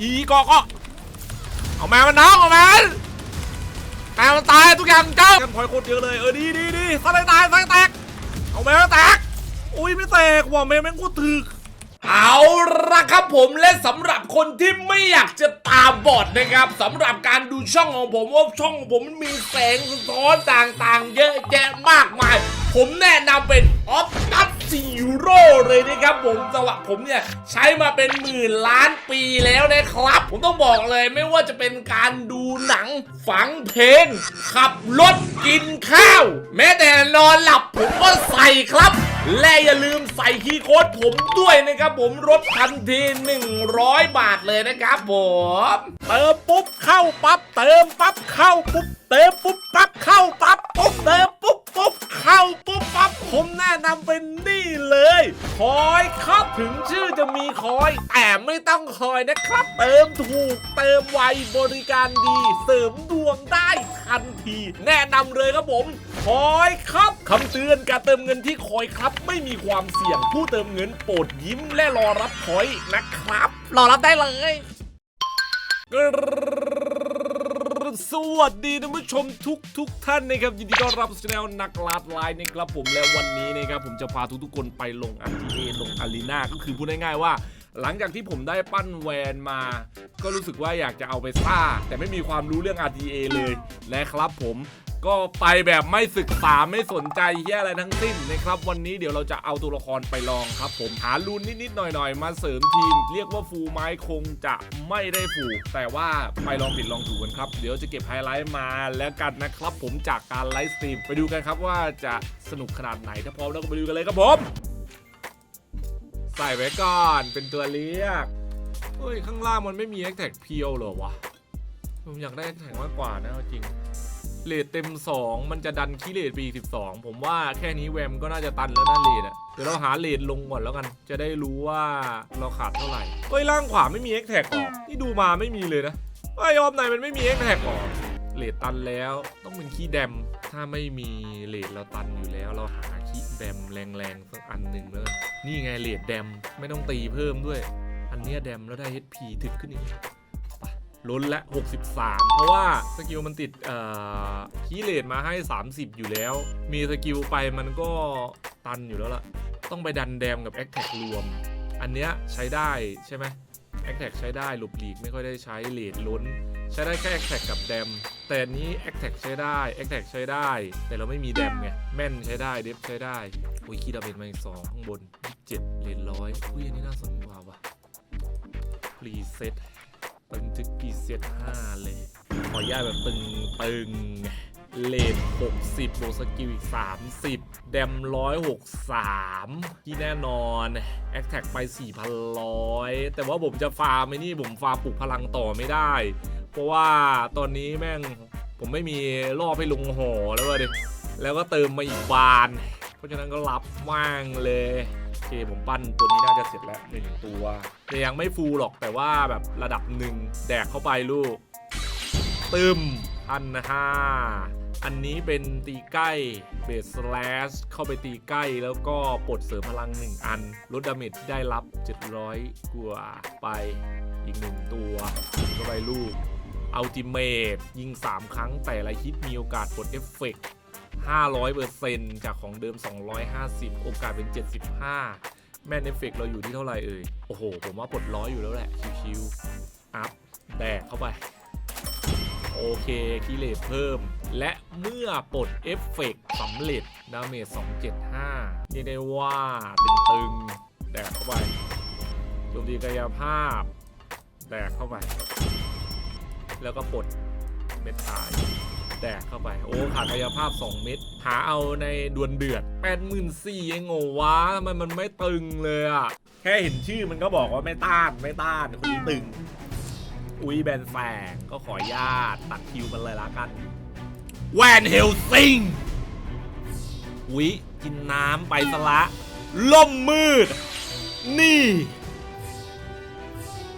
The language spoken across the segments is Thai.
อีกอก็เอาแมวมันน้องเอาแมวแมวมันตายทุกอย่างเจ้ากันพลอยโคตรเยอะเลยเออดีดีดีสไลด์ตายสไลด์แตกเอาแมวแตกอุ้ยไม่แตกว่ะแมวแม่งโคตรถึกเอาละครับผมและสำหรับคนที่ไม่อยากจะตาบอดนะครับสำหรับการดูช่องของผมว่าช่องของผมมันมีแสงสะท้อนต่างๆ เยอะแยะมากมาย ผมแนะนำเป็นออฟตัสซี โร่เลยนะครับผมจังหวะผมเนี่ยใช้มาเป็นหมื่นล้านปีแล้วนะครับ ผมต้องบอกเลยไม่ว่าจะเป็นการดูหนังฝังเพลง ขับรถกินข้าว แม้แต่นอนหลับผมก็ใส่ครับ และอย่าลืมใส่คีย์โค้ดผมด้วยนะครับผมลดทันที 100 บาทเลยนะครับผมเติมปุ๊บเข้าปั๊บเติมปั๊บเข้าปุ๊บเติมปุ๊บปั๊บเข้าปั๊บปุ๊บเติมปุ๊บปุ๊บเข้าปุ๊บปั๊บผมแนะนำเป็นนี่เลย คอยครับถึงชื่อจะมีคอย แต่ไม่ต้องคอยนะครับ เติมถูกเติมไวบริการดี เสริมดวงได้ทันที แนะนำเลยครับผม คอยครับคำเตือนการเติมเงินที่คอยครับไม่มีความเสี่ยงผู้เติมเงินโปรดยิ้มและรอรับคอยนะครับ รอรับได้เลยสวัสดีท่านผู้ชมทุกทุกๆท่านนะครับยินดีต้อนรับสู่แนวนักลาดไลน์นะครับผมและวันนี้นะครับผมจะพาทุกๆคนไปลง RTA ลงอารีนาก็คือพูดง่ายๆว่า หลังจากที่ผมได้ปั้นแวนมา ก็รู้สึกว่าอยากจะเอาไปซ่า แต่ไม่มีความรู้เรื่อง RTA เลยนะครับผม ก็ไปแบบไม่ศึกษาไม่สนใจเฮียอะไรทั้งสิ้นนะครับ วันนี้เดี๋ยวเราจะเอาตัวละครไปลองครับ ผมหารูนนิดๆหน่อยๆ มาเสริมทีม เรียกว่าฟูลไม้คงจะไม่ได้ฟูลแต่ว่าไปลองผิดลองถูกกันครับ เดี๋ยวจะเก็บไฮไลท์มาแล้วกันนะครับ ผมจากการไลฟ์สตรีมไปดูกันครับว่าจะสนุกขนาดไหนถ้าพร้อมแล้วก็ไปดูกันเลยครับผม ใส่ไว้ก่อนเป็นตัวเรียกเฮ้ยข้างล่างมันไม่มีแอคแท็กเพียวเหรอวะผมอยากได้แอคแท็กมากกว่านะจริง เลทเต็ม 2 มันจะดันขี้เลทปี12 ผมว่าแค่นี้แวมก็น่าจะตันแล้วนะเลทอะเดี๋ยวเราหาเลทลงก่อนแล้วกัน จะได้รู้ว่าเราขาดเท่าไหร่เฮ้ยล่างขวาไม่มีแอคแท็กหรอนี่ดูมาไม่มีเลยนะเฮ้ออมไหนมันไม่มีแอคแท็กหรอเลทตันแล้วต้องเป็นขี้แดม ถ้าไม่มีเลทเราตันอยู่แล้ว เราหาขี้แดมแรงๆสักอันหนึ่งแล้วกันนี่ไงเลทแดมไม่ต้องตีเพิ่มด้วย อันเนี้ยแดมแล้วได้ HP ถึกขึ้นอีก ลุ้นละ 63 เพราะว่าสกิลมันติดเอ่อคีเลทมาให้ 30 อยู่แล้ว มีสกิลไปมันก็ตันอยู่แล้วล่ะ ต้องไปดันแดมกับแอคแท็กรวม อันเนี้ยใช้ได้ใช่ไหมแอคแท็กใช้ได้หลบหลีกไม่ค่อยได้ใช้เลทล้น ใช้ได้แค่แอคแท็กกับแดม แต่อันนี้แอคแท็กใช้ได้แอคแท็กใช้ได้ แต่เราไม่มีแดมไงแม่นใช้ได้เดฟใช้ได้อุ้ยคีดาเมจมาอีกสองข้างบนเจ็ดเลนร้อยอุ้ยอันนี้น่าสนกว่าว่ะพรีเซ็ต ตึงทึกพรีเซตห้าเลย ขออนุญาตแบบตึงตึงเลน60บวกสกิลอีก 30 แดม 163 ที่แน่นอนแอคแท็กไป 4,100 แต่ว่าผมจะฟาร์มไอ้นี่ผมฟาร์มปลุกพลังต่อไม่ได้ เพราะว่าตอนนี้แม่งผมไม่มีรอบให้ลงหอแล้วเว้ยแล้วก็เติมมาอีกบาน ราะฉะนั้นก็รับว่างเลยโอเคผมปั้นตัวนี้น่าจะเสร็จแล้วหนึ่งตัวแต่ยังไม่ฟูลหรอกแต่ว่าแบบระดับหนึ่งแดกเข้าไปลูกตึมพันห้าอันนี้เป็นตีใกล้เบสสแลชเข้าไปตีใกล้แล้วก็ปลดเสริมพลัง 1 อัน ลดดาเมจที่ได้รับ 700 กว่าไปอีกหนึ่งตัวเข้าไปลูกอัลติเมทยิง 3 ครั้งแต่ละฮิตมีโอกาสปลดเอฟเฟกต์ 500%จากของเดิม 250 โอกาสเป็น 75 แม่นเอฟเฟกต์เราอยู่ที่เท่าไหร่เอ่ย โอ้โห ผมว่าปลดร้อยอยู่แล้วแหละ ชิวๆ อัพ แดกเข้าไป โอเคคีเลทเพิ่ม และเมื่อปลดเอฟเฟกต์สำเร็จ ดาเมจ 275เรียกได้ว่าเป็นตึง แดกเข้าไปโจมตีกายภาพ แดกเข้าไป แล้วก็ปลดเม็ดตาย แดกเข้าไป โอ้ขาดกายภาพ 2 เม็ดหาเอาในดวลเดือด84,000เองโง่วะทำไมมันไม่ตึงเลยอะแค่เห็นชื่อมันก็บอกว่าไม่ต้านไม่ต้านคนนี้ตึง อุ้ยแบนแฝงก็ขออนุญาตตัดคิวมันเลยละกัน แวนเฮลซิงอุ้ยกินน้ำไปซะละ ล่มมืด นี่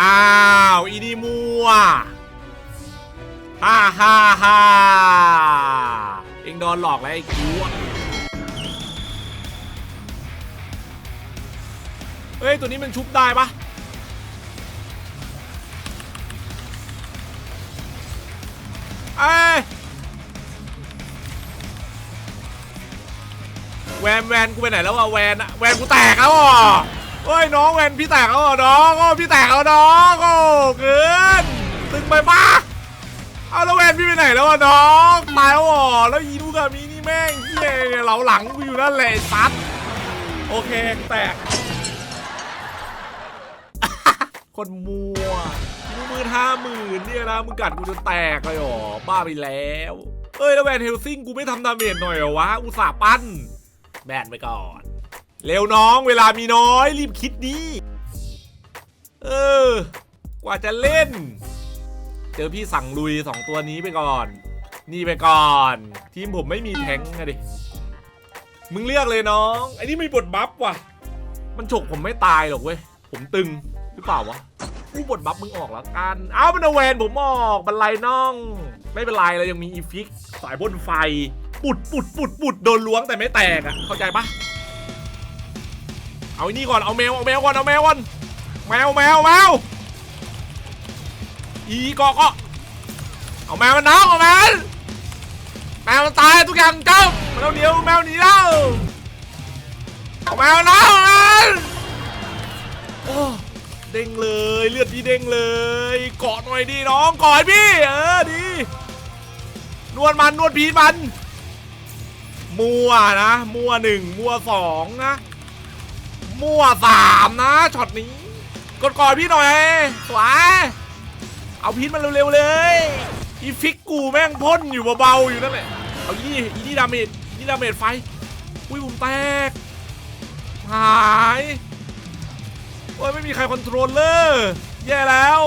อ้าว อีนี่มัว ฮ่าฮ่าฮ่าเองโดนหลอกแล้วไอ้กูเฮ้ย ตัวนี้มันชุบได้ปะเอ้แวนแวนกูไปไหนแล้ววะแวนแวนกูแตกแล้วอะเฮ้ยน้องแวนพี่แตกแล้วอะน้องโอ้พี่แตกแล้วน้องโอ้เกินตึงไปปะ เอาแล้วแวนพี่ไปไหนแล้วอะน้องตายแล้วอะแล้วอีลูกามีนี่แม่งเฮียเหลาหลังกูอยู่นั่นแหละซัดโอเคแตกคนมัวมึงมือห้าหมื่นเนี่ยนะมึงกัดกูจนแตกเลยหรอบ้าไปแล้วเอ้ยแล้วแวนเฮลซิงกูไม่ทำดาเมจหน่อยเหรอวะอุตส่าห์ปั้นแบนไปก่อน เร็วน้องเวลามีน้อยรีบคิดดี เออ กว่าจะเล่น เจอพี่สั่งลุยสองตัวนี้ไปก่อน นี่ไปก่อน ทีมผมไม่มีแทงค์นะดิ มึงเลือกเลยน้องไอ้นี่ไมีบทบัฟว่ะ มันฉกผมไม่ตายหรอกเว้ย ผมตึงหรือเปล่าวะกูบทบัฟมึงออกแล้วกัน เอาเป็นเอาแวนผมออกบันไลน้อง ไม่เป็นไรเรายังมีอีฟิก สายพ่นไฟ ปุดปุดปุดปุดโดนล้วงแต่ไม่แตกอะเข้าใจปะเอาไอ้นี่ก่อน เอาแมว เอาแมวก่อน เอาแมวก่อน แมวแมวแมว อีกอก็เอาแมวมันน้องเอาแมวแมวมันตายทุกอย่างเจ้ามันเอาเดียวแมวหนีแล้วเอาแมวน้องเอาแมวโอ้เด้งเลยเลือดดีเด้งเลยเกาะหน่อยดีน้องกอดพี่เออดีนวดมันนวดพีมัน มัวนะมัวหนึ่งมัวสองนะมัวสามนะช็อตนี้กดกอดพี่หน่อยสวย เอาพีชมันเร็วๆเลย อีฟิกกูแม่งพ่นอยู่เบาๆอยู่นั่นแหละ เอาอีนี่อีนี่ดาเมจนี่ดาเมจไฟ อุ้ยผมแตก หาย โอ้ยไม่มีใครคอนโทรลเลอร์ แย่แล้ว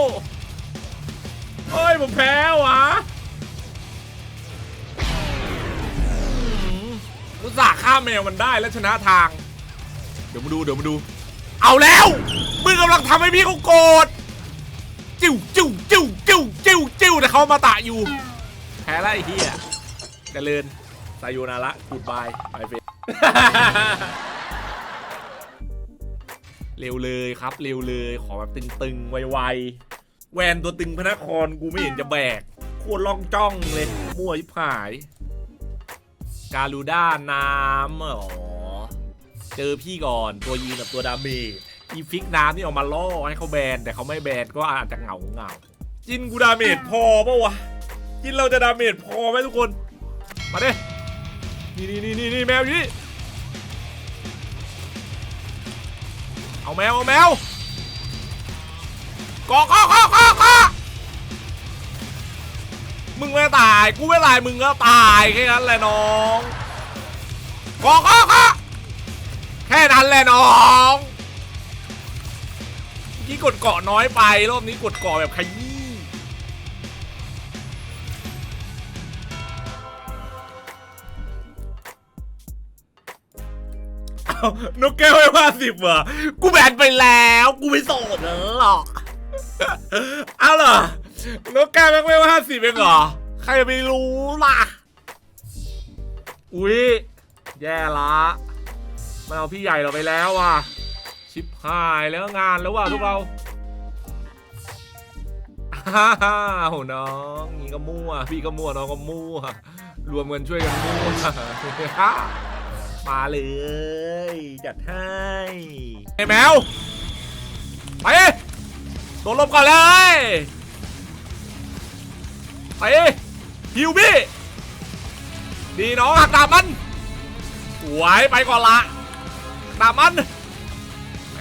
โอ้ยผมแพ้วะอุตส่าห์ฆ่าแมวมันได้แล้วชนะทาง เดี๋ยวมาดูเดี๋ยวมาดู เอาแล้ว มึงกำลังทำให้พี่เขาโกรธ จิ้วจิ้วจิ้วจิ้วจิ้วจิ้วแต่เขามาตะอยู่แพ้ล้วไอเหี้ยเจริญสายูนาระกูดบายไปเฟเร็วเลยครับเร็วเลยขอแบบตึงๆ ไวๆ แวนตัวตึงพระนครกูไม่เห็นจะแบกโคตรล่องจ้องเลยมั่วยิบหาย การูด้าน้ำเหรอเจอพี่ก่อนตัวยีนกับตัวดาเมจ อีฟิกน้ำนี่ออกมาล่อให้เขาแบนแต่เขาไม่แบนก็อาจจะเหงาเหงาจินกูดาเมจพอปะวะจินเราจะดาเมจพอไหมทุกคน มาเด้นี่นี่นี่นี่แมวอยู่นี่เอาแมวเอาแมวกอกอกอกอกอมึงไม่ตายกูไม่ตายมึงก็ตายแค่นั้นแหละน้องกอกอกอแค่นั้นแหละน้อง กี้กดเกาะน้อยไปรอบนี้กดเกาะแบบขยี้เอานกแก้วไม่ว่าสิบเหรอกูแบนไปแล้ว กูไม่โสดหรอกเอาเหรอนกแก้วแม่งไม่ว่าสิบเองเหรอ ใครจะไปรู้ล่ะ อุ้ยแย่ละมันเอาพี่ใหญ่เราไปแล้วว่ะ ชิบหายแล้วงานแล้วว่ะพวกเราฮ่าฮ่าโหน้องนี่ก็มั่ว พี่ก็มั่วน้องก็มั่ว รวมกันช่วยกันมั่วมาเลย จัดให้ไอ้แมว ไปโดนลมก่อนเลย ไปฮิวบี้ดีน้องหักดาบมันสวยไปก่อนละดาบมัน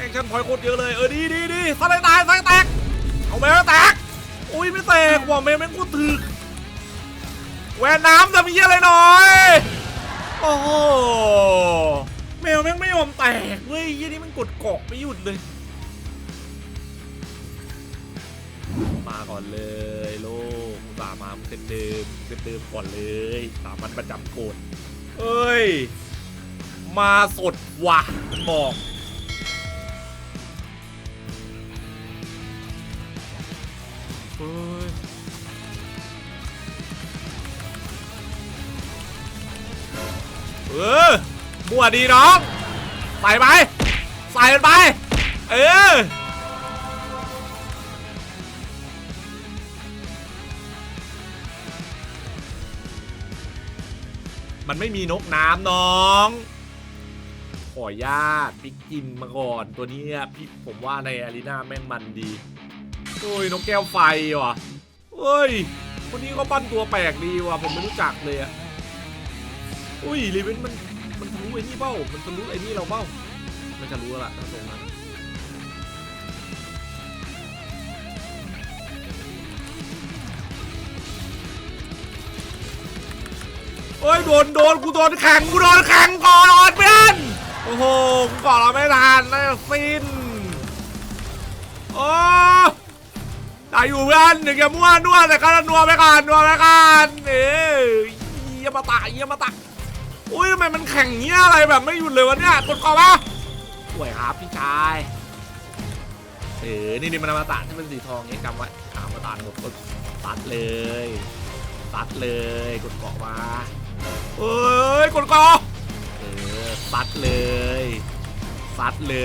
แม่งฉันพลอยโคตรเยอะเลยเออดีดีดีสไลด์ตายสไลด์แตกเอาแมวแตกอุ้ยไม่แตกว่ะแมวแม่งกูถึกแหวนน้ำทำเยี่ยอะไรหน่อยโอ้โหแมวแม่งไม่ยอมแตกเว้ยยี่นี่มันกดเกาะไม่หยุดเลย มาก่อนเลยโลกอุตสาห์มาเต็มเดิมเต็มเดิมก่อนเลยสามันประจำกฎเอ้ย มาสดว่ะบอก เฮ้ยเออมั่วดีน้อง ใส่ไป ใส่มันไป เออมันไม่มีนกน้ำน้อง ขอญาตปิกกินมาก่อนตัวนี้พี่ผมว่าในอารีนาแม่งมันดี โอ้ยนกแก้วไฟว่ะเฮ้ย คนนี้ก็ปั้นตัวแปลกดีว่ะผมไม่รู้จักเลยอะอุ้ยรีเวนมันมันทะลุไอ้นี่เบ้า มันทะลุไอ้นี่เราเบ้าไม่ทะลุแล้ละตั้งตรงนั้นโอ้ยโดนโดนกูโดนแข่งกูโดนแข่งก่อนเพื่อนโอ้โหกูก่อนเราไม่ทันน่าจะสิ้นโอ้ ได้อยู่เพื่อนหนึ่งอย่ามั่วนวดแต่ก็นัวไปก่อนนัวไปก่อนเอ้ยเยี่ยมาตะยี่ยมาตะอุ้ยทำไมมันแข่งเงี้ยอะไรแบบไม่หยุดเลยวะเนี่ยกดก่อนปะสวยครับพี่ชายเออนี่นี่มันอมตะที่เป็นสีทองเงี้ยจำไว้อมาตะกดกดตัดเลยตัดเลยกดเกาะมาเอ้ยกดเกอเออซัดเลยซัดเล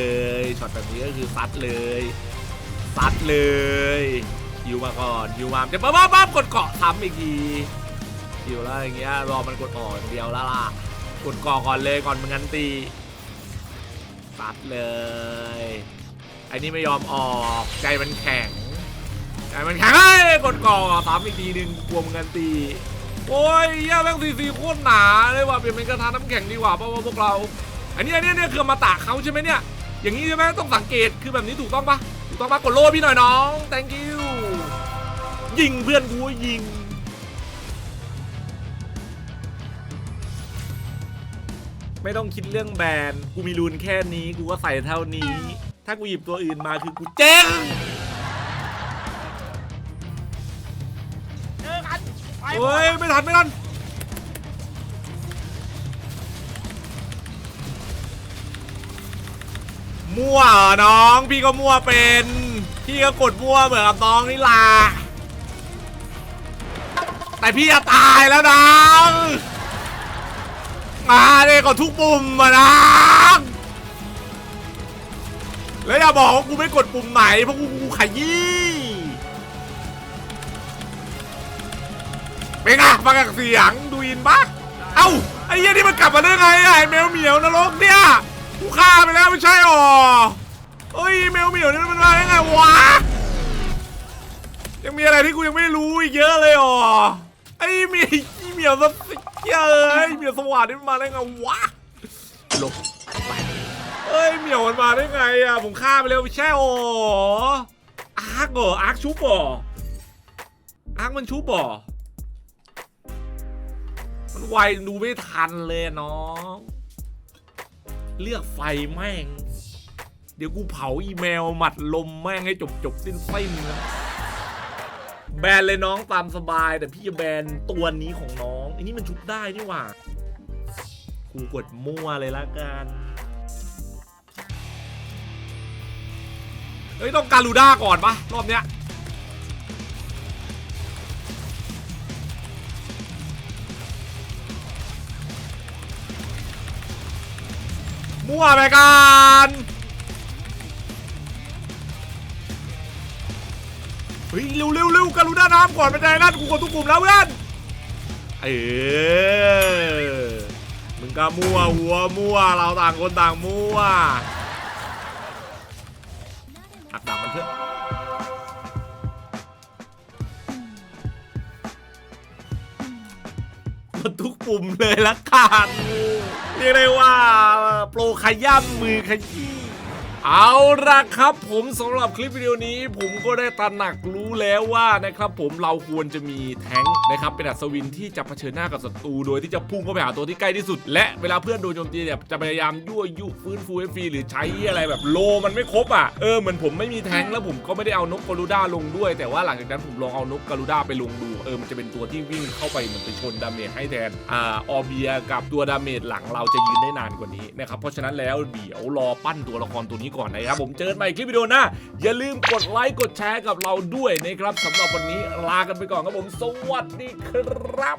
ยช็อตแบบนี้ก็คือซัดเลยซัดเลย อยู่มาก่อนอยู่มาจะปั๊บปั๊บปั๊บกดเกาะซ้ำอีกทีอยู่แล้วอย่างเงี้ยรอมันกดออกอย่างเดียวแล้วล่ะกดเกาะก่อนเลยก่อนมึงงันตีซัดเลยไอ้นี่ไม่ยอมออกใจมันแข็งใจมันแข็งเฮ้ยกดเกาะซ้ำอีกทีหนึ่งกลัวมึงงันตีโอ้ยย่าแม่งซีซีโคตรหนาเลยว่ะเปลี่ยนเป็นกระทะน้ำแข็งดีกว่าเพราะว่าพวกเรา อันนี้อันนี้เนี่ยคือมาตากเขาใช่ไหมเนี่ยอย่างนี้ใช่ไหมต้องสังเกตคือแบบนี้ถูกต้องปะถูกต้องปะกดโล่พี่หน่อยน้อง thank you ยิงเพื่อนกูยิง ไม่ต้องคิดเรื่องแบรนด์กูมีรูนแค่นี้กูก็ใส่เท่านี้ ถ้ากูหยิบตัวอื่นมาคือกูเจ๊งเจอกันไปเฮ้ยไม่ทันไม่ทันมั่วเหรอน้อง พี่ก็มั่วเป็น พี่ก็กดมั่วเหมือนกับน้องนี่ล่ะ แต่พี่จะตายแล้วน้องมาเลยกดทุกปุ่มมาน้องแล้วอย่าบอกว่ากูไม่กดปุ่มไหนเพราะกูกูขยี้เป็นไงฟังจากเสียงดูอินปะเอ้าไอ้เหี้ยนี่มันกลับมาได้ไงอะไอ้แมวเหมียวนรกเนี่ยกูฆ่าไปแล้วไม่ใช่หรอเอ้ยแมวเหมียวนี่มันมาได้ไงวะยังมีอะไรที่กูยังไม่รู้อีกเยอะเลยอ๋อ ไอ้เมียไอ้เมียวสติเอ้ยเมียวสวัสดนี่มันมาได้ไงวะหลบไปเอ้ยเหมียวมันมาได้ไงอะผมฆ่าไปแล้วไม่ใช่หรออาร์คเหรออาร์คชุบเหรออาร์คมันชุบเหรอมันไวดูไม่ทันเลยน้องเลือกไฟแม่ง เดี๋ยวกูเผาอีเมลหมัดลมแม่งให้จบจบสิ้นสิ้นนะ แบนเลยน้องตามสบาย แต่พี่จะแบนตัวนี้ของน้องอันนี้มันชุบได้นี่หว่ากูกดมั่วเลยละกันเฮ้ยต้องการูด้าก่อนปะรอบเนี้ยมั่วไปกัน ฮ้ยเร็วเร็วเร็วการุด้าน้ำก่อนเป็นไงนั่นกูกดทุกกลุ่มแล้วเพื่อนเออมึงก็มั่วหัวมั่วเราต่างคนต่างมั่วหักดาบมันเพื่อนกดทุกปุ่มเลยละกันเรียกได้ว่า โปรขย้ำมือขยี้ เอาละครับผมสำหรับคลิปวิดีโอนี้ ผมก็ได้ตระหนักรู้แล้วว่านะครับผมเราควรจะมีแท้งค์นะครับเป็นอัศวินที่จะเผชิญหน้ากับศัตรูโดยที่จะพุ่งเข้าไปหาตัวที่ใกล้ที่สุด และเวลาเพื่อนโดนโจมตีเนี่ยจะพยายามยั่วยุฟื้นฟูให้ฟรีหรือใช้อะไรแบบโลมันไม่ครบอะเออเหมือนผมไม่มีแท้งค์แล้วผมก็ไม่ได้เอานกกาลูด้าลงด้วย แต่ว่าหลังจากนั้นผมลองเอานกกาลูด้าไปลงดูเออมันจะเป็นตัวที่วิ่งเข้าไปเหมือนไปชนดาเมจให้แทนอ่าออเบียกับตัวดาเมจหลังเราจะยืนได้นานกว่านี้นะครับเพราะฉะนั้นแล้วเดี๋ยวรอปั้นตัวละครตัวนี้ก่อนนะครับผมเจอกันใหม่คลิปวิดีโอหน้า อย่าลืมกดไลค์กดแชร์กับเราด้วยนะครับสำหรับวันนี้ลากันไปก่อนครับผม สวัสดีครับ